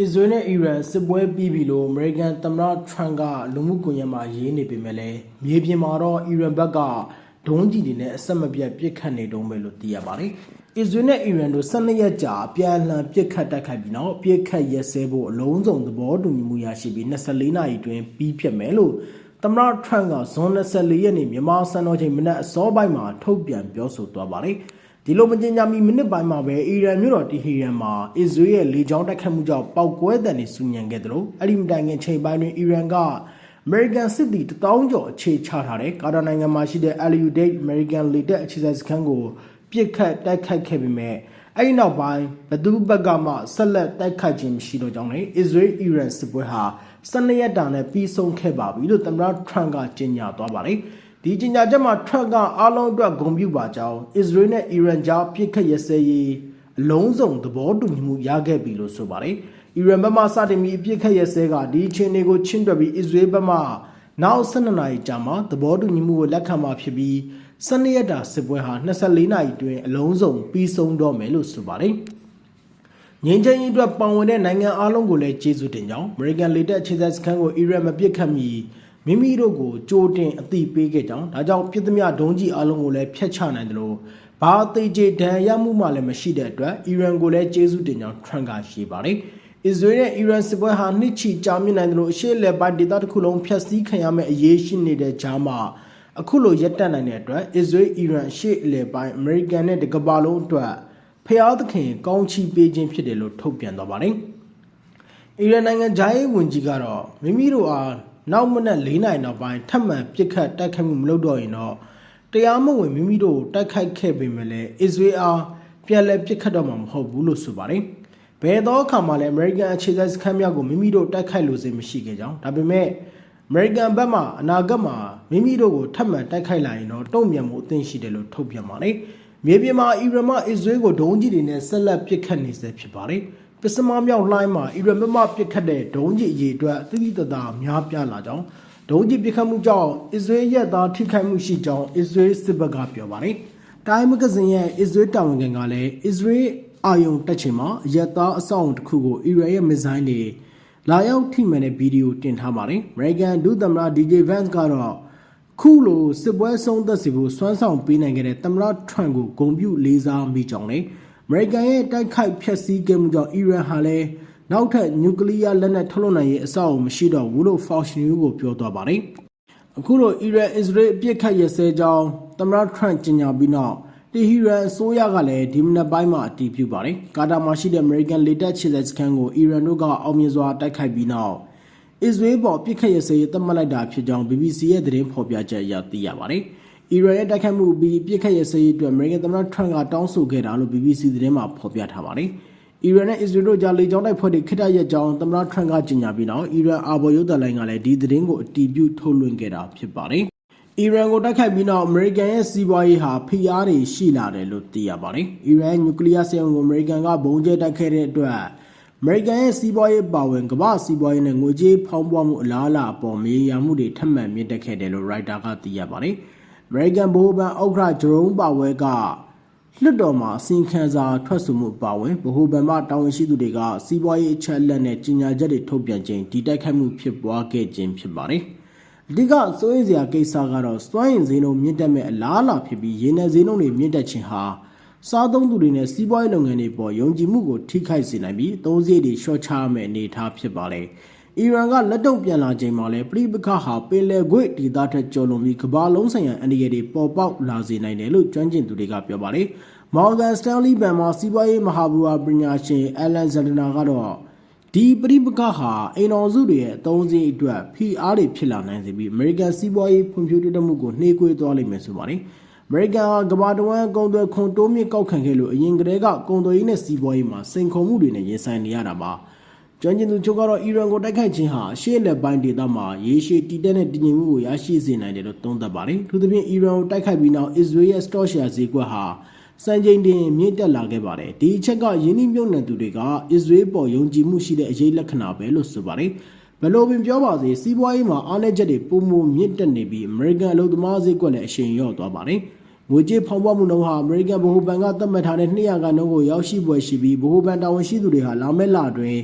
အစ္စရေးနဲ့အီရန်စစ်ပွဲပြီးပြီလို့အမေရိကန်သမ္မတထရန့်ကလူမှုကွန်ရက်မှာရေးနေပေမဲ့လည်းမြေပြင်မှာတော့အီရန်ဘက်ကဒုံးကျည်တွေနဲ့အဆက်မပြတ်ပစ်ခတ်နေတုံးပဲလို့သိရပါတယ်။အစ္စရေးနဲ့အီရန်တို့12ရက်ကြာအပြန်အလှန်ပစ်ခတ်တိုက်ခိုက်ပြီးနောက်ပစ်ခတ်ရက်စဲဖို့အလုံးစုံသဘောတူညီမှုရရှိပြီး24နာရီတွင်ပြီးဖြစ်မယ်လို့သမ္မတထရန့်ကဇွန်24ရက်နေ့မြန်မာစံတော်ချိန်မနက်အစောပိုင်းမှာထုတ်ပြန်ပြောဆိုသွားပါတယ်။ ဒီလိုမကျင်ညာမီမိနစ်ပိုင်းမှာပဲအီရန်မြို့တော်တီဟီရန်မှာအစ္စရေးရဲ့လေကြောင်းတိုက်ခတ်မှုကြောင့်ပောက်ကွဲတဲ့နေဆူညံခဲ့တယ်လို့အဲ့ဒီမတိုင်ခင်ချိန်ပိုင်းတွင်အီရန်ကအမေရိကန်စစ်သည်1000ကျော်အခြေချထားတဲ့ကာတာနိုင်ငံမှာရှိတဲ့ Al Udeid American လေတပ်အခြေစိုက်စခန်းကိုပြစ်ခတ်တိုက်ခိုက်ခဲ့ပေမဲ့အဲ့ဒီနောက်ပိုင်းဘသူဘက်ကမှဆက်လက်တိုက်ခိုက်ခြင်းမရှိတော့ကြောင်းနဲ့အစ္စရေးအီရန်စစ်ပွဲဟာ12ရက်တာနဲ့ပြီးဆုံးခဲ့ပါပြီလို့သမ္မတထရန့်ကကြေညာသွားပါတယ် ဒီကြေညာချက်မှာထရန့်ကအားလုံးအတွက်ဂုဏ်ပြုပါကြောင်းအစ္စရေးနဲ့အီရန်ကြားပြစ်ခတ်ရစဲရေးအလုံးစုံသဘောတူညီမှုရခဲ့ပြီလို့ဆိုပါတယ်။အီရန်ဘက်မှစတင်ပြီးအပြစ်ခတ်ရစဲကဒီအခြေအနေကိုချင်းတွက်ပြီးအစ္စရေးဘက်မှနောက်12နာရီကြာမှသဘောတူညီမှုကိုလက်ခံမှာဖြစ်ပြီး12ရက်တာစစ်ပွဲဟာ24နာရီတွင်အလုံးစုံပြီးဆုံးတော့မယ်လို့ဆိုပါတယ်။ငင်းချင်းအတွက်ပံဝင်တဲ့နိုင်ငံအလုံးကိုလည်းကျေးဇူးတင်ကြောင်းအမေရိကန်လေတပ်အခြေစိုက်စခန်းကိုအီရန်မပစ်ခတ်မီ မိမိတို့ကိုကြိုတင်အသိပေးခဲ့ကြောင်းဒါကြောင့်ပြည်သမျှဒုံးကြီးအလုံးကိုလည်းဖျက်ချနိုင်တယ်လို့ဘာအသေးချေဒဏ်ရမှုမှလည်းမရှိတဲ့အတွက်အီရန်ကိုလည်းကျေးဇူးတင်ကြောင်းထရန့်ကရေးပါတယ်။အစ္စရေးနဲ့အီရန်စစ်ပွဲဟာနှစ်ချီကြာမြင့်နိုင်တယ်လို့အရှေ့လက်ပိုင်းဒေသတစ်ခုလုံးဖျက်ဆီးခံရမယ့်အရေးရှိနေတဲ့ကြားမှာအခုလိုရပ်တန့်နိုင်တဲ့အတွက်အစ္စရေးအီရန်ရှေ့အလယ်ပိုင်းအမေရိကန်နဲ့တကမ္ဘာလုံးအတွက်ဖျားသခင်ကောင်းချီးပေးခြင်းဖြစ်တယ်လို့ထုတ်ပြန်သွားပါတယ်။အီရန်နိုင်ငံဂျာရေးဝန်ကြီးကတော့မိမိတို့အား နောက်မနက်၄နိုင်နောက်ပိုင်းထပ်မံပြစ်ခတ်တိုက်ခိုက်မှုမလုပ်တော့ရင်တော့တရားမဝင်မိမိတို့တိုက်ခိုက်ခဲ့ပေမဲ့လည်းအစ္စရေးအားပြန်လည်ပြစ်ခတ်တော့မှာမဟုတ်ဘူးလို့ဆိုပါတယ်။ဘယ်တော့အခါမှလည်း American အခြေစိုက်စခန်းများကိုမိမိတို့တိုက်ခိုက်လို့စေမရှိခဲ့ကြောင်းဒါပေမဲ့ American ဘက်မှအနာဂတ်မှာမိမိတို့ကိုထပ်မံတိုက်ခိုက်လာရင်တော့တုံ့ပြန်မှုအသင့်ရှိတယ်လို့ထုတ်ပြန်ပါတယ်။မြေပြင်မှာအီရန်မှအစ္စရေးကိုဒုံးကြီးတွေနဲ့ဆက်လက်ပစ်ခတ်နေဆဲဖြစ်ပါတယ်။ ပစ္စမမြောက်လှိုင်းမှာအီရန်ဘက်မှပစ်ခတ်တဲ့ဒုံးကြီးအရေးအတွက်သတိတသာများပြားလာကြောင်းဒုံးကြီးပစ်ခတ်မှုကြောင့်အစ္စရေးရဲ့သားထိခိုက်မှုရှိကြောင်းအစ္စရေးစစ်ဘက်ကပြောပါတယ်။တိုင်းမဂဇင်းရဲ့အစ္စရေးတာဝန်ခံကလည်းအစ္စရေးအာယုံတက်ချင်မှာရက်သားအဆောက်အုံတစ်ခုကိုအီရန်ရဲ့မစ်ဇိုင်းတွေလာရောက်ထိမှန်တဲ့ဗီဒီယိုတင်ထားပါတယ်။ American ဒုသမ္မတ DJ Vance ကတော့ခုလိုစစ်ပွဲဆုံးသက်စီဖို့စွမ်းဆောင်ပေးနိုင်ခဲ့တဲ့သမ္မတထရန့်ကိုဂုဏ်ပြုလေးစားမိကြောင်းနဲ့ အမေရိကန်ရဲ့တိုက်ခိုက်ဖျက်ဆီးခဲ့မှုကြောင့်အီရန်ဟာလည်းနောက်ထပ်နျူကလ িয়ার လက်နက်ထုတ်လုပ်နိုင်ရေးအဆောက်အအုံမရှိတော့ဘူးလို့ Fox News ကိုပြောသွားပါတယ်။အခုလိုအီရန်အစ္စရေးအပြစ်ခတ်ရစဲကြောင်းသမ္မတထရန့်ကြေညာပြီးနောက်တီဟီရန်အစိုးရကလည်းဒီမနက်ပိုင်းမှာအတည်ပြုပါတယ်။ကာတာမှာရှိတဲ့ American လေတပ်ခြေစခန်းကိုအီရန်တို့ကအောင်မြင်စွာတိုက်ခိုက်ပြီးနောက်အစ္စရေးပေါ်ပြစ်ခတ်ရစဲသတ်မှတ်လိုက်တာဖြစ်ကြောင်း BBC ရဲ့သတင်းဖော်ပြချက်အရသိရပါတယ်။ အီရန်ရဲ့တိုက်ခိုက်မှုပြီးပြစ်ခတ်ရစဲအတွက် American သမ္မတထရန့်ကတောင်းဆိုခဲ့တာလို့ BBC သတင်းမှာဖော်ပြထားပါတယ်။အီရန်နဲ့အစ္စရေးတို့ကြားလေကြောင်းတိုက်ဖွဲ့တွေခိတရက်ကြောင်းသမ္မတထရန့်ကကြေညာပြီးနောက်အီရန်အာဘော်ရုပ်သံလိုင်းကလည်းဒီသတင်းကိုအတည်ပြုထုတ်လွှင့်ခဲ့တာဖြစ်ပါတယ်။အီရန်ကိုတိုက်ခိုက်ပြီးနောက်အမေရိကန်ရဲ့စီးပွားရေးဟာဖိအားတွေရှိလာတယ်လို့သိရပါတယ်။အီရန်နျူကလ িয়ার ဆေးရုံကိုအမေရိကန်ကဘုံကျဲတိုက်ခဲ့တဲ့အတွက်အမေရိကန်ရဲ့စီးပွားရေးပါဝင်ကမ္ဘာစီးပွားရေးနဲ့ငွေကြေးဖောင်းပွားမှုအလားအလာအပေါ်မေးရမှုတွေထပ်မံမြင့်တက်ခဲ့တယ်လို့ Reuters ကသိရပါတယ်။ American ဘိုးဘန်ဥက္ကဋ္ဌဂျရိုးပါဝဲကလွတ်တော်မှာအစီရင်ခံစာထွက်ဆိုမှုပါဝင်ဗဟိုဘဏ်မှတာဝန်ရှိသူတွေကစီးပွားရေးအချက်အလက်နဲ့ကြီးညာချက်တွေထုတ်ပြန်ခြင်းဒီတိုက်ခိုက်မှုဖြစ်ပွားခဲ့ခြင်းဖြစ်ပါတယ်။အဓိကစိုးရိမ်စရာကိစ္စကတော့စွမ်းအင်ဈေးနှုန်းမြင့်တက်မဲ့အလားအလာဖြစ်ပြီးရေနံဈေးနှုန်းတွေမြင့်တက်ခြင်းဟာစားသုံးသူတွေနဲ့စီးပွားရေးလုပ်ငန်းတွေပေါ်ယုံကြည်မှုကိုထိခိုက်စေနိုင်ပြီးအသုံးစရိတ်တွေလျှော့ချရမယ့်အနေအထားဖြစ်ပါလေ။ အီရန်ကလက်တုံ့ပြန်လာချိန်မှာလည်းပြည်ပခါဟာပင်လယ်ကွေ့ဒေသထက်ကျော်လွန်ပြီးကမ္ဘာလုံးဆိုင်ရာအန္တရာယ်တွေပေါ်ပေါက်လာစေနိုင်တယ်လို့ကျွမ်းကျင်သူတွေကပြောပါတယ်။ Morgan Stanley ဘဏ်မှာစီးပွားရေးမဟာဗျူဟာပညာရှင် Alan Zalina ကတော့ဒီပရိပကဟာအိမ်တော်စုတွေရဲ့အသုံးစရိတ်အတွက်ဖိအားတွေဖြစ်လာနိုင်စေပြီး American စီးပွားရေးဖွံ့ဖြိုးတိုးတက်မှုကိုနှေးကွေးသွားလိမ့်မယ်ဆိုပါတယ်။ American ကကမ္ဘာတဝန်းကုန်သွယ်ခွန်တိုးမြင့်ကောက်ခံခဲ့လို့အရင်ကတည်းကကုန်သွယ်ရေးနဲ့စီးပွားရေးမှာစိန်ခေါ်မှုတွေနဲ့ရင်ဆိုင်နေရတာပါ။ ကျွမ်းကျင်သူချုပ်ကတော့အီရန်ကိုတိုက်ခိုက်ခြင်းဟာအရှေ့လက်ပိုင်းဒေသမှာရေရှည်တည်တဲ့နဲ့တည်ငြိမ်မှုကိုရရှိစေနိုင်တယ်လို့သုံးသပ်ပါတယ်။ထို့သဖြင့်အီရန်ကိုတိုက်ခိုက်ပြီးနောက်အစ္စရေးရဲ့ stock share ဈေးကွက်ဟာစံချိန်တင်မြင့်တက်လာခဲ့ပါတယ်ဒီအချက်ကယင်းနှမြုံနယ်သူတွေကအစ္စရေးပေါ်ယုံကြည်မှုရှိတဲ့အရေးလက္ခဏာပဲလို့ဆိုပါတယ်ဘယ်လိုပင်ပြောပါစေစီးပွားရေးမှာအားနည်းချက်တွေပုံမမြင့်တက်နေပြီးအမေရိကန်အလုပ်သမားဈေးကွက်လည်းအရှိန်လျော့သွားပါတယ်ငွေကြေးဖောင်းပွားမှုနှုန်းဟာအမေရိကန်ဗဟိုဘဏ်ကသတ်မှတ်ထားတဲ့200ကနှုန်းကိုရောက်ရှိပွဲရှိပြီးဗဟိုဘဏ်တာဝန်ရှိသူတွေဟာလာမယ့်လအတွင်း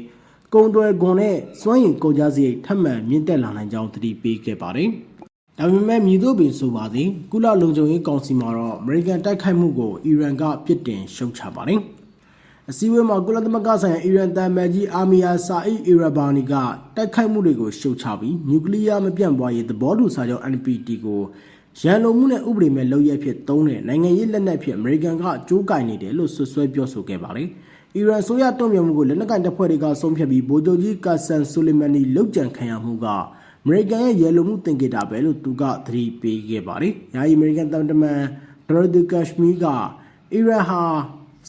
ကုန်သွယ်ခွန်နဲ့စွမ်းရည်ကုန်ကြစရိတ်ထပ်မံမြင့်တက်လာနိုင်ကြောင်းသတိပေးခဲ့ပါတယ်။ဒါပေမဲ့မြည်တို့ပင်ဆိုပါသည်ကုလလုံခြုံရေးကောင်စီမှာတော့အမေရိကန်တိုက်ခိုက်မှုကိုအီရန်ကပြစ်တင်ရှုတ်ချပါတယ်။အစည်းအဝေးမှာကုလသမဂ္ဂဆိုင်ရာအီရန်တန်မန်ကြီးအာမီယာဆာအီအီရဘာနီကတိုက်ခိုက်မှုတွေကိုရှုတ်ချပြီးနျူကလ িয়ার မပြန့်ပွားရေးသဘောတူစာချုပ် NPT ကိုရန်လုံမှုနဲ့ဥပဒေမဲ့လုပ်ရဖြစ်သုံးတဲ့နိုင်ငံရေးလက်နက်ဖြစ်အမေရိကန်ကကြိုးကင်နေတယ်လို့ဆွဆွဲပြောဆိုခဲ့ပါတယ်။ အီရန်ဆိုရတုံ့ပြန်မှုကိုလက်နက်ကင်တပ်ဖွဲ့တွေကဆုံးဖြတ်ပြီးဗိုလ်ချုပ်ကြီးကာဆန်ဆိုလီမန်နီလုတ်ကြံခံရမှုကအမေရိကန်ရဲ့ရန်လုံမှုတင်ကြတာပဲလို့သူကသတိပေးခဲ့ပါတယ်။ယာယီအမေရိကန်သမ္မတမန်ဒေါ်ဒူကက်ရှမီကအီရန်ဟာ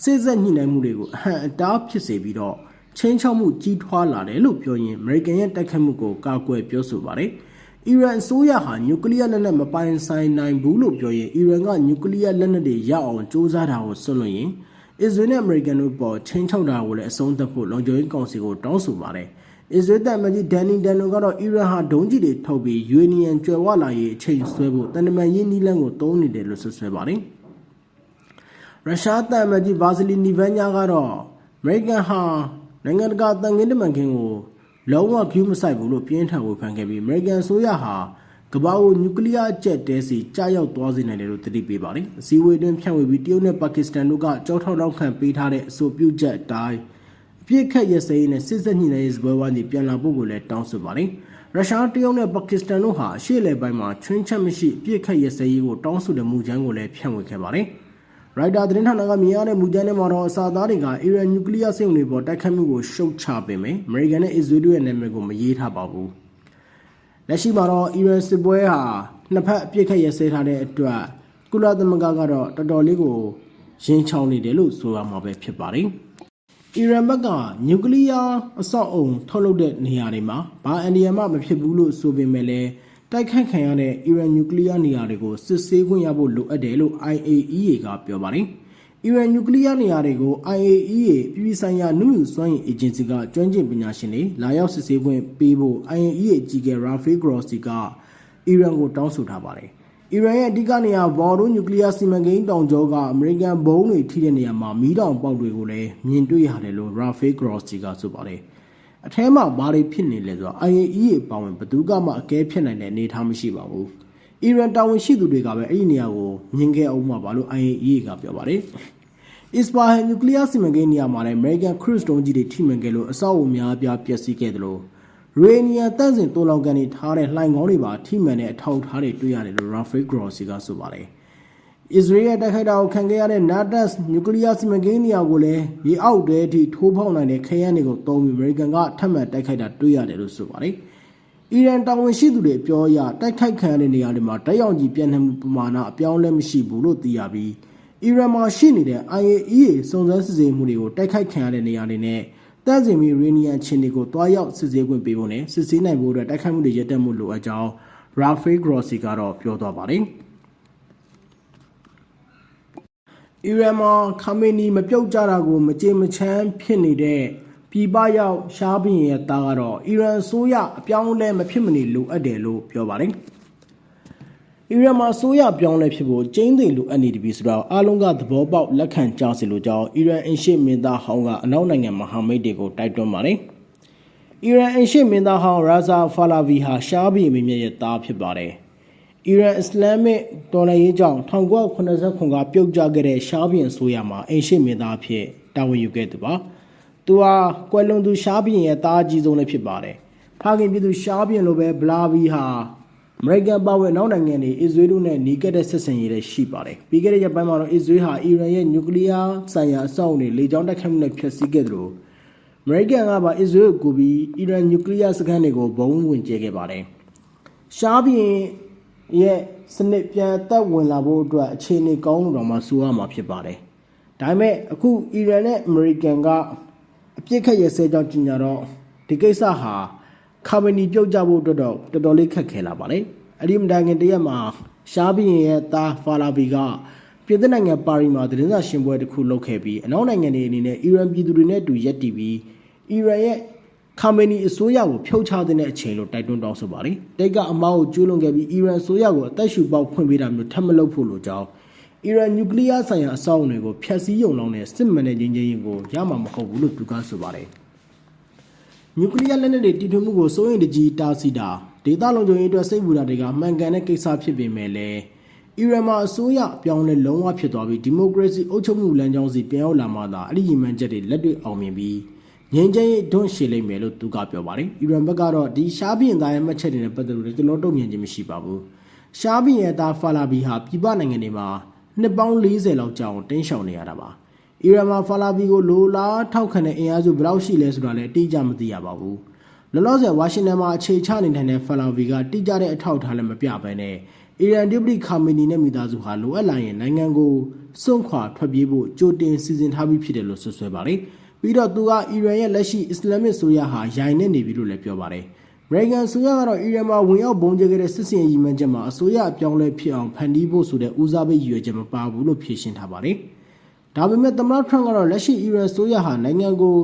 စစ်ဆက်ညှိနှိုင်းမှုတွေကိုအဟံအတားဖြစ်စေပြီးတော့ချင်းချောက်မှုကြီးထွားလာတယ်လို့ပြောရင်အမေရိကန်ရဲ့တိုက်ခိုက်မှုကိုကာကွယ်ပြောဆိုပါတယ်။အီရန်အစိုးရဟာနျူကလ িয়ার လက်နက်မပိုင်ဆိုင်နိုင်ဘူးလို့ပြောရင်အီရန်ကနျူကလ িয়ার လက်နက်တွေရအောင်စ조사တာကိုဆွလွန်ရင် အစ္စရေးနဲ့အမေရိကန်တို့ပေါ်ချင်းချောက်တာကိုလည်းအဆုံးသတ်ဖို့လုံခြုံရေးကောင်စီကိုတောင်းဆိုပါတယ်။အစ္စရေးတပ်မကြီးဒန်နီဒန်နိုကတော့အီရန်ဟာဒုံးကြီးတွေထုတ်ပြီးယူနီယံကျွယ်ဝလာရေးအချိန်ဆွဲဖို့တန်တမန်ရေးနီးလန်းကိုသုံးနေတယ်လို့ဆွဆွဲပါတယ်။ရုရှားတပ်မကြီးဗာစလီနီဗန်ညာကတော့အမေရိကန်ဟာနိုင်ငံတကာတန်ခင်းတမန်ခင်းကိုလုံးဝကျူးမဆိုင်ဘူးလို့ပြင်းထန်ဝေဖန်ခဲ့ပြီးအမေရိကန်ဆိုရဟာ ကမ္ဘာကိုနျူကလ িয়ার အကျက်တဲစီကြားရောက်သွားစေနိုင်တယ်လို့သတိပေးပါတယ်။အစည်းအဝေးတွင်ဖြန့်ဝေပြီးတရုတ်နဲ့ပါကစ္စတန်တို့ကကြောထောက်ထောက်ခံပေးထားတဲ့အဆိုပြုချက်အတိုင်းအပြစ်ခတ်ရစရေးနဲ့စစ်ဆက်ညှိနှိုင်းရေးစပွဲဝိုင်းကြီးပြန်လာဖို့ကိုလည်းတောင်းဆိုပါတယ်။ရုရှားတရုတ်နဲ့ပါကစ္စတန်တို့ဟာအရှေ့အလယ်ပိုင်းမှာချွင်းချက်မရှိအပြစ်ခတ်ရစရေးကိုတောင်းဆိုတဲ့မူကြမ်းကိုလည်းဖြန့်ဝေခဲ့ပါတယ်။ ရိုက်တာသတင်းဌာနကမြင်ရတဲ့မူကြမ်းထဲမှာတော့အစာသားတွေကအီရန်နျူကလ িয়ার စိတ်ဝင်တွေပေါ်တိုက်ခတ်မှုကိုရှုတ်ချပေမယ့်အမေရိကန်နဲ့အစ္စရေးတို့ရဲ့နာမည်ကိုမရေးထားပါဘူး။ လက်ရှိမှာတော့အီရန်စစ်ပွဲဟာနှစ်ဖက်အပြစ်ခတ်ရစဲထားတဲ့အတွက်ကုလသမဂ္ဂကတော့တော်တော်လေးကိုရင်းချောင်းနေတယ်လို့ဆိုရမှာပဲဖြစ်ပါတယ်။အီရန်ဘက်ကနျူကလ িয়ার အဆောက်အုံထုတ်လုပ်တဲ့နေရာတွေမှာဘာအန်ဒီယမ်မှမဖြစ်ဘူးလို့ဆိုပေမဲ့လည်းတိုက်ခိုက်ခံရတဲ့အီရန်နျူကလ িয়ার နေရာတွေကိုစစ်ဆေးခွင့်ရဖို့လိုအပ်တယ်လို့ IAEA ကပြောပါတယ်။ အီရန်နျူကလ িয়ার နေရာတွေကို IAEA ပြည်ပဆိုင်ရာနုယူစွမ်းရည်အေဂျင်စီကကျွမ်းကျင်ပညာရှင်တွေလာရောက်စစ်ဆေးခွင့်ပေးဖို့ IAEA အကြီးအကဲ Rafael Grossi ကအီရန်ကိုတောင်းဆိုထားပါတယ်။အီရန်ရဲ့အဓိကနေရာဘော်ဒိုနျူကလ িয়ার စီမံကိန်းတောင်ကျောကအမေရိကန်ဘုံတွေထိတဲ့နေရာမှာမီးတောင်ပေါက်တွေကိုလည်းမြင်တွေ့ရတယ်လို့ Rafael Grossi ကဆိုပါတယ်။အထဲမှာဘာတွေဖြစ်နေလဲဆိုတော့ IAEA ပါဝင်ဘယ်သူကမှအကဲဖြစ်နိုင်တဲ့အနေအထားမရှိပါဘူး။ အီရန်တာဝန်ရှိသူတွေကပဲအဲ့ဒီနေရာကိုမြင်ခဲ့အောင်မှာပါလို့ IAEA ကပြောပါတယ်။ Isfahan နျူကလ িয়ার စီမံကိန်းနေရာမှာလည်း American Cruise တုံးကြီးတွေထိမှန်ခဲ့လို့အဆောက်အဦများပြားပျက်စီးခဲ့တယ်လို့ရေနီယာတန့်စင်တိုးလောင်ကန်တွေထားတဲ့လှိုင်ခေါင်းတွေပါထိမှန်တဲ့အထောက်အထားတွေတွေ့ရတယ်လို့ Rafael Grossi ကဆိုပါတယ်။အစ္စရေးရဲ့တိုက်ခိုက်တာကိုခံခဲ့ရတဲ့ Natanz နျူကလ িয়ার စီမံကိန်းနေရာကိုလည်းရေအောက်တဲအထိထိုးဖောက်နိုင်တဲ့ခရမ်းတွေကိုတုံးပြီးအမေရိကန်ကထပ်မံတိုက်ခိုက်တာတွေ့ရတယ်လို့ဆိုပါတယ်။ အီရန်တာဝန်ရှိသူတွေပြောအရတိုက်ခိုက်ခံရတဲ့နေရာတွေမှာတိုက်ရောင်ကြီးပြန့်နှံ့မှုပမာဏအပြောင်းလဲမရှိဘူးလို့သိရပြီးအီရန်မှာရှိနေတဲ့ IAEA စုံစမ်းစစ်ဆေးမှုတွေကိုတိုက်ခိုက်ခံရတဲ့နေရာတွေနဲ့တန့်စင်မီရေနီယံချင်းတွေကိုတွားရောက်စစ်ဆေးခွင့်ပေးဖို့နဲ့စစ်ဆေးနိုင်ဖို့အတွက်တိုက်ခိုက်မှုတွေရပ်တန့်မှုလိုအပ်ကြောင်း Rafael Grossi ကတော့ပြောသွားပါတယ်။အီရန်မှာခါမေနီမပြုတ်ကြတာကိုမကြေမချမ်းဖြစ်နေတဲ့ ပြည်ပရောက်ရှားဘင်းရဲ့သားကတော့အီရန်ဆိုရအပြောင်းလဲမဖြစ်မနေလိုအပ်တယ်လို့ပြောပါတယ်။အီရန်မှာဆိုရပြောင်းလဲဖြစ်ဖို့ကျင်းသိလိုအပ်နေတယ်ပြီဆိုတော့အားလုံးကသဘောပေါက်လက်ခံကြစီလိုကြောင်းအီရန်အင်ရှေ့မင်းသားဟောင်းကအနောက်နိုင်ငံမဟာမိတ်တွေကိုတိုက်တွန်းပါတယ်။အီရန်အင်ရှေ့မင်းသားဟောင်းရာဇာဖာလာဗီဟာရှားဘင်းမင်းရဲ့သားဖြစ်ပါတယ်။အီရန်အစ္စလာမစ်တော်လှန်ရေးကြောင့်1989ကပြုတ်ကျခဲ့တဲ့ရှားဘီယန်ဆိုရမှာအင်ရှစ်မင်းသားဖြစ်တာဝန်ယူခဲ့သူပါ။ သူဟာကွယ်လွန်သူရှားဘီယန်ရဲ့တားကြီးဆုံးလည်းဖြစ်ပါတယ်။ဖခင်ပြည်သူရှားဘီယန်လိုပဲဘလာဘီဟာအမေရိကန်ပါဝင်နောက်နိုင်ငံတွေအစ္စရေးတို့နဲ့နီးကပ်တဲ့ဆက်ဆံရေးလည်းရှိပါတယ်။ပြီးခဲ့တဲ့ရက်ပိုင်းမှာတော့အစ္စရေးဟာအီရန်ရဲ့နျူကလ িয়ার ဆိုင်ရာအဆောက်အအုံတွေလေကြောင်းတိုက်ခိုက်မှုနဲ့ဖျက်ဆီးခဲ့သလိုအမေရိကန်ကပါအစ္စရေးကိုပြီးအီရန်နျူကလ িয়ার စခန်းတွေကိုဘုံဝင်ကျဲခဲ့ပါတယ်။ရှားဘီယန်ရဲ့စနစ်ပြန်သက်ဝင်လာဖို့အတွက်အခြေအနေကောင်းလို့တော့မှဆိုရမှာဖြစ်ပါတယ်။ဒါပေမဲ့အခုအီရန်နဲ့အမေရိကန်က အပြစ်ခတ်ရစဲကြောင့်ကြီးညာတော့ဒီကိစ္စဟာခါမနီပြုတ်ကြဖို့အတွက်တော့တော်တော်လေးခက်ခဲလာပါလေ။အဲ့ဒီမတိုင်ခင်တရက်မှာရှားဘီရင်ရဲ့သားဖာလာဘီကပြည်သစ်နိုင်ငံပါရီမှာသတင်းစာရှင်းပွဲတစ်ခုလုပ်ခဲ့ပြီးအနောက်နိုင်ငံတွေအနေနဲ့အီရန်ပြည်သူတွေနဲ့အတူရပ်တည်ပြီးအီရန်ရဲ့ခါမေနီအစိုးရကိုဖြုတ်ချတဲ့အချိန်လို့တိုက်တွန်းတောင်းဆိုပါတယ်။တိတ်ကအမားကိုကျူးလွန်ခဲ့ပြီးအီရန်အစိုးရကိုအသက်ရှူပေါက်ဖွင့်ပေးတာမျိုးထပ်မလုပ်ဖို့လိုကြောင်း အီရန်နျူကလ িয়ার ဆိုင်ရာအဆောက်အအုံတွေကိုဖျက်ဆီးယုံလောင်းတဲ့စစ်မှန်တဲ့ငြိမ်းချမ်းရေးကိုရမှာမဟုတ်ဘူးလို့သူကဆိုပါတယ်။ နျူကလ িয়ার လက်နက်တွေတည်ထွင်မှုကိုစိုးရိမ်တကြီးတားဆီးတာဒေသလုံခြုံရေးအတွက်စိတ်ပူတာတွေကမှန်ကန်တဲ့ကိစ္စဖြစ်ပေမဲ့လည်းအီရန်မှာအစိုးရအပြောင်းလဲလုံးဝဖြစ်သွားပြီးဒီမိုကရေစီအုပ်ချုပ်မှုလမ်းကြောင်းစီပြန်ရောက်လာမှသာအဲ့ဒီရည်မှန်းချက်တွေလက်တွေ့အောင်မြင်ပြီးငြိမ်းချမ်းရေးဒွန့်ရှည်လိမ့်မယ်လို့သူကပြောပါတယ်။အီရန်ဘက်ကတော့ဒီရှားဘီရင်သားရဲ့မှတ်ချက်တွေနဲ့ပတ်သက်လို့ကျွန်တော်တုံ့ပြန်ခြင်းမရှိပါဘူး။ရှားဘီရဲ့သားဖာလာဘီဟာပြည်ပနိုင်ငံတွေမှာ နှစ်ပေါင်း40လောက်ကြာအောင်တင်းရှောင်နေရတာပါ။အီရန်မှာဖာလာဘီကိုလိုလားထောက်ခံတဲ့အင်အားစုဘယ်လောက်ရှိလဲဆိုတာလည်းအတိအကျမသိရပါဘူး။လောလောဆယ်ဝါရှင်တန်မှာအခြေချနေထိုင်တဲ့ဖာလာဘီကတိကျတဲ့အထောက်အထားလည်းမပြဘဲနဲ့အီရန်ဒိပတိခါမီနီနဲ့မိသားစုဟာလိုအပ်လာရင်နိုင်ငံကိုစွန့်ခွာထွက်ပြေးဖို့ကြိုတင်စီစဉ်ထားပြီးဖြစ်တယ်လို့ဆွဆွဲပါတယ်။ပြီးတော့သူကအီရန်ရဲ့လက်ရှိအစ္စလာမစ်ဆိုရဟာရိုင်နေနေပြီလို့လည်းပြောပါတယ်။ ရေဂန်ဆိုရကတော့အီရန်မှာဝင်ရောက်ဘုံကျဲခဲ့တဲ့စစ်စင်ရေးမှန်းချက်မှာအစိုးရအပြောင်းလဲဖြစ်အောင်ဖန်တီးဖို့ဆိုတဲ့ဦးစားပေးရည်ရွယ်ချက်မပါဘူးလို့ဖြေရှင်းထားပါတယ်။ဒါပေမဲ့သမ္မတထရန့်ကတော့လက်ရှိအီရန်ဆိုရဟာနိုင်ငံကို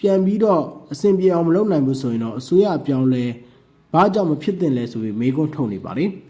ပြန်ပြီးတော့အဆင်ပြေအောင်မလုပ်နိုင်ဘူးဆိုရင်တော့အစိုးရအပြောင်းလဲဘာကြောင့်မဖြစ်သင့်လဲဆိုပြီးမေးခွန်းထုတ်နေပါတယ်။